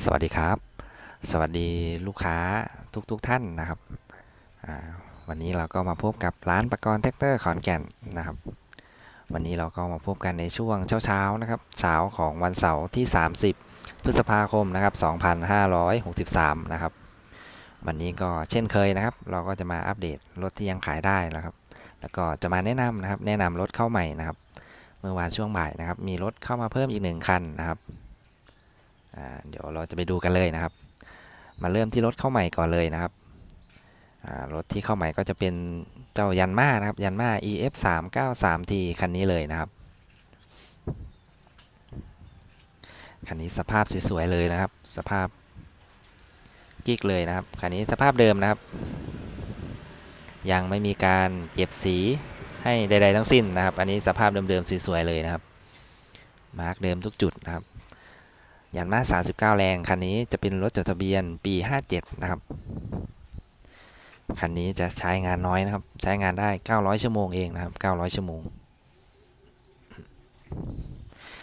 สวัสดีครับ สวัสดีลูกค้าทุกๆทท่านนะครับ วันนี้เราก็มาพบกับร้านประกรณ์แท็กเตอร์ขอนแก่นนะครับ วันนี้เราก็มาพบกันในช่วงเช้าๆนะครับเช้าของวันเสาร์ที่ 30 พฤษภาคมนะครับ2563นะครับ วันนี้ก็เช่นเคยนะครับ เราก็จะมาอัปเดตรถที่ยังขายได้นะครับ แล้วก็จะมาแนะนำนะครับ แนะนำรถเข้าใหม่นะครับ เมื่อวานช่วงบ่ายนะครับ มีรถเข้ามาเพิ่มอีกหนึ่งคันนะครับ เดี๋ยวเราจะไปดูกันเลยนะครับ มาเริ่มที่รถเข้าใหม่ก่อนเลยนะครับรถที่เข้าใหม่ก็จะเป็นเจ้ายันมานะครับ ยันมา EF 3 9 3 T คันนี้เลยนะครับ คันนี้สภาพสวยๆเลยนะครับ สภาพกิ๊กเลยนะครับ คันนี้สภาพเดิมนะครับ ยังไม่มีการเก็บสีให้ใดๆทั้งสิ้นนะครับ อันนี้สภาพเดิมๆสวยๆเลยนะครับ มาร์กเดิมทุกจุดนะครับ ยันมา 39 แรง คันนี้จะเป็นรถจดทะเบียนปี 57 นะครับ คันนี้จะใช้งานน้อยนะครับ ใช้งานได้ 900 ชั่วโมงเองนะครับ 900 ชั่วโมง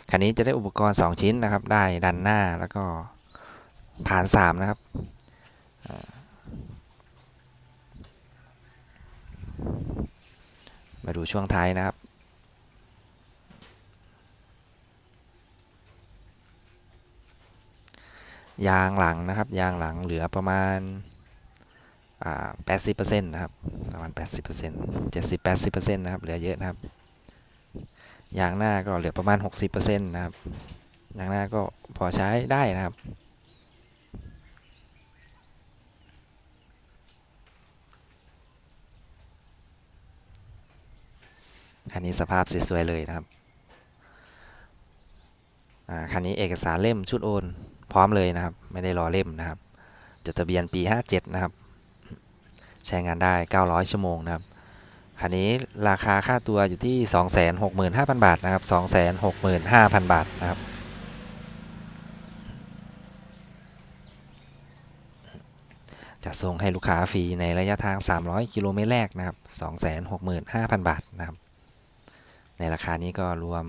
คันนี้จะได้อุปกรณ์ 2 ชิ้นนะครับ ได้ดันหน้าแล้วก็ผ่าน 3 นะครับมาดูช่วงท้ายนะครับ ยางหลังนะครับ ยางหลังเหลือประมาณแปดสิบเปอ่า80%นต์นะครับ ประมาณ80% 70-80%นต์เจ็ดสิบแปดสิบเปอร์เซ็นต์นะครับ เหลือเยอะนะครับ ยางหน้าก็เหลือประมาณ60%นต์นะครับ ยางหน้าก็พอใช้ได้นะครับคันนี้สภาพสวยๆเลยนะครับอ่าคันนี้เอกสารเล่มชุดโอน พร้อมเลยนะครับ ไม่ได้รอเล่มนะครับ จดทะเบียนปี 57 นะครับ ใช้งานได้ 900 ชั่วโมงนะครับคันนี้ราคาค่าตัวอยู่ที่ 265,000 บาทนะครับ 265,000 บาทนะครับจะส่งให้ลูกค้าฟรีในระยะทาง 300 กิโลเมตรแรกนะครับ 265,000 บาทนะครับ ในราคานี้ก็รวม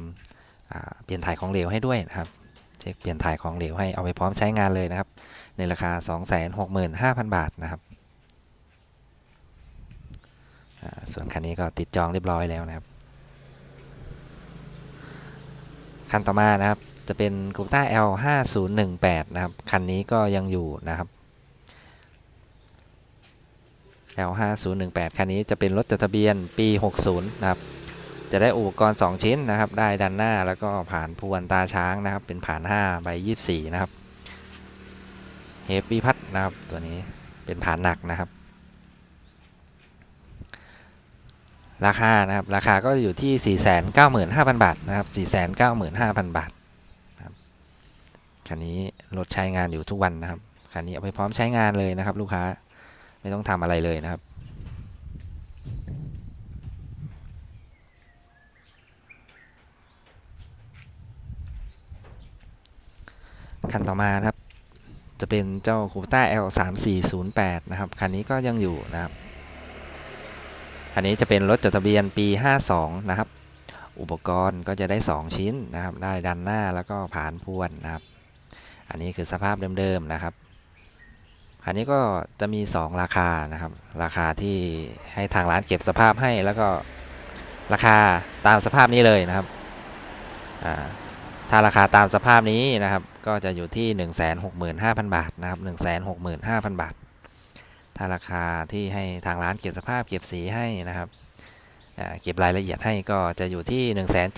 เปลี่ยนถ่ายของเหลวให้ด้วยนะครับ เช็คเปลี่ยนถ่ายของเหลวให้เอาไปพร้อมใช้งานเลยนะครับ ในราคา 265,000 บาทนะครับส่วนคันนี้ก็ติดจองเรียบร้อยแล้วนะครับ คันต่อมานะครับจะเป็น c o ต้า L 5018 นะครับ คันนี้ก็ยังอยู่นะครับ L 5018 คันนี้จะเป็นรถจดทะเบียนปี 60 นะครับ จะได้อุปกรณ์ 2 ชิ้นนะครับ ได้ดันหน้าแล้วก็ผ่านพวนตาช้างนะครับ เป็นผ่าน5ใบ24 นะครับเฮฟวีพัดนะครับ ตัวนี้เป็นผ่านหนักนะครับ ราคานะครับ ราคาก็อยู่ที่ 495,000 บาทนะครับ 495,000 บาทนะครับคันนี้รถใช้งานอยู่ทุกวันนะครับคันนี้เอาไปพร้อมใช้งานเลยนะครับ ลูกค้าไม่ต้องทำอะไรเลยนะครับ คันต่อมานะครับ จะเป็นเจ้าคูต้า L 3 4 0 8 นะครับ คันนี้ก็ยังอยู่นะครับ คันนี้จะเป็นรถจดทะเบียนปี 52 นะครับ อุปกรณ์ก็จะได้ 2 ชิ้นนะครับ ได้ดันหน้าแล้วก็ผ่านพวนนะครับ อันนี้คือสภาพเดิมๆนะครับ คันนี้ก็จะมี 2 ราคานะครับ ราคาที่ให้ทางร้านเก็บสภาพให้แล้วก็ราคาตามสภาพนี้เลยนะครับ ถ้าราคาตามสภาพนี้นะครับ ก็จะอยู่ที่ 165,000 บาทนะครับ 165,000 บาท ถ้าราคาที่ให้ทางร้านเก็บสภาพเก็บสีให้นะครับเก็บรายละเอียดให้ก็จะอยู่ที่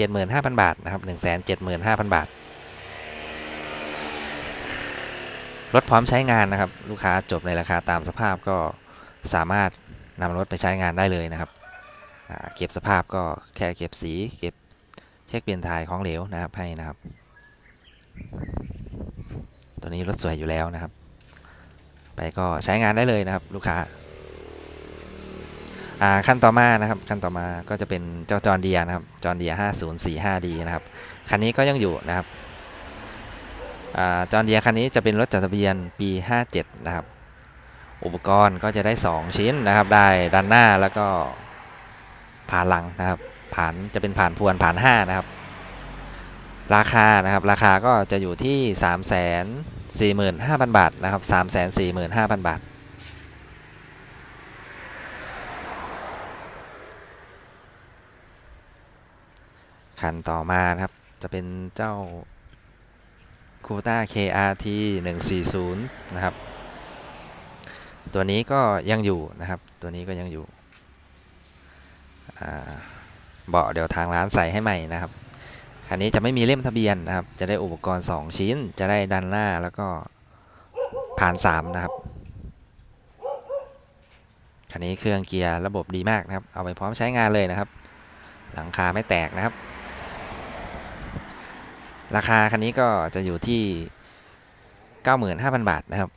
175,000 บาทนะครับ 175,000 บาท รถพร้อมใช้งานนะครับ ลูกค้าจบในราคาตามสภาพก็สามารถนำรถไปใช้งานได้เลยนะครับ เก็บสภาพก็แค่เก็บสี เก็บเช็คเปลี่ยนถ่ายของเหลวนะครับให้นะครับ ตัวนี้รถสวยอยู่แล้วนะครับ ไปก็ใช้งานได้เลยนะครับ ลูกค้าอ่าขั้นต่อมานะครับขั้นต่อมาก็จะเป็นเจ้าจอร์เดียนะครับจอร์เดีย 5045D นะครับคันนี้ก็ยังอยู่นะครับอจอร์เดียคันนี้จะเป็นรถจดทะเบียนปี 57 นะครับ อุปกรณ์ก็จะได้ 2 ชิ้นนะครับ ได้ด้านหน้าแล้วก็ผ่านหลังนะครับผ่านจะเป็นผ่านพวนผ่าน 5 นะครับ ราคานะครับราคาก็จะอยู่ที่ 3 4 5 0 0 0 บาทนะครับ3 4 5 0 0 0 บาท คันต่อมานะครับจะเป็นเจ้า c u ต้า KRT 140 นะครับ ตัวนี้ก็ยังอยู่นะครับ ตัวนี้ก็ยังอยู่เบาะเดี๋ยวทางร้านใส่ให้ใหม่นะครับ คันนี้จะไม่มีเล่มทะเบียนนะครับ จะได้อุปกรณ์ 2 ชิ้น จะได้ดันหน้าแล้วก็ผ่าน 3 นะครับ คันนี้เครื่องเกียร์ระบบดีมากนะครับ เอาไปพร้อมใช้งานเลยนะครับ หลังคาไม่แตกนะครับ ราคาคันนี้ก็จะอยู่ที่ 95,000 บาทนะครับ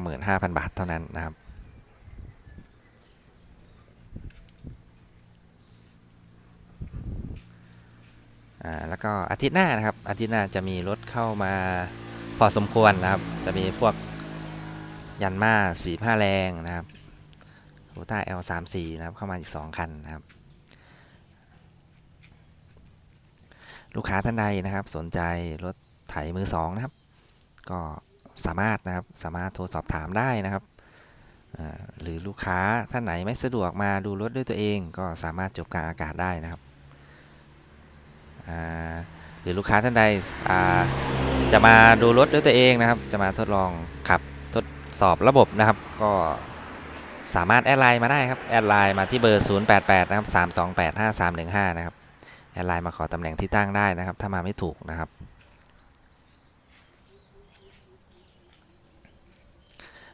95,000 บาทเท่านั้นนะครับ อ่าแล้วก็อาทิตย์หน้านะครับอาทิตย์หน้าจะมีรถเข้ามาพอสมควรนะครับ จะมีพวกยันมาสีผ้าแรงนะครับโตต้า L34 นะครับเข้ามาอีก 2 คันนะครับ ลูกค้าท่านใดนะครับ สนใจรถไถมือสองนะครับ ก็สามารถนะครับสามารถโทรสอบถามได้นะครับ หรือลูกค้าท่านไหนไม่สะดวกมาดูรถด้วยตัวเอง ก็สามารถจบกลางอากาศได้นะครับ หรือลูกค้าท่านใดจะมาดูรถด้วยตัวเองนะครับ จะมาทดลองขับทดสอบระบบนะครับ ก็สามารถแอดไลน์มาได้ครับ แอดไลน์มาที่เบอร์ 088 นะครับ 328 5315 นะครับ แอดไลน์มาขอตำแหน่งที่ตั้งได้นะครับ ถ้ามาไม่ถูกนะครับ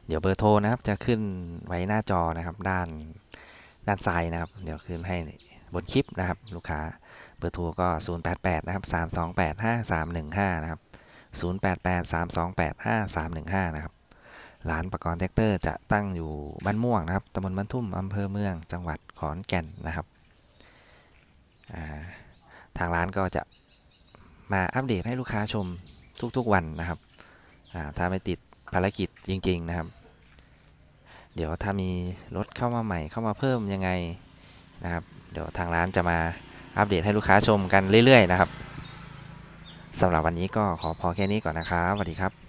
เดี๋ยวเบอร์โทรนะครับจะขึ้นไว้หน้าจอนะครับ ด้านด้านซ้ายนะครับ เดี๋ยวขึ้นให้ บนคลิปนะครับ ลูกค้าเบอร์โทรก็ 088 นะครับ 328 5315 นะครับ 088 328 5315 นะครับร้านประกรณ์แท็กเตอร์จะตั้งอยู่บ้านม่วงนะครับตำบลบ้านทุ่มอำเภอเมืองจังหวัดขอนแก่นนะครับาทางร้านก็จะมาอัปเดตให้ลูกค้าชมทุกๆวันนะครับ ถ้าไม่ติดภารกิจจริง ๆนะครับ เดี๋ยวถ้ามีรถเข้ามาใหม่เข้ามาเพิ่มยังไงนะครับ เดี๋ยวทางร้านจะมาอัปเดตให้ลูกค้าชมกันเรื่อยๆนะครับสำหรับวันนี้ก็ขอพอแค่นี้ก่อนนะครับสวัสดีครับ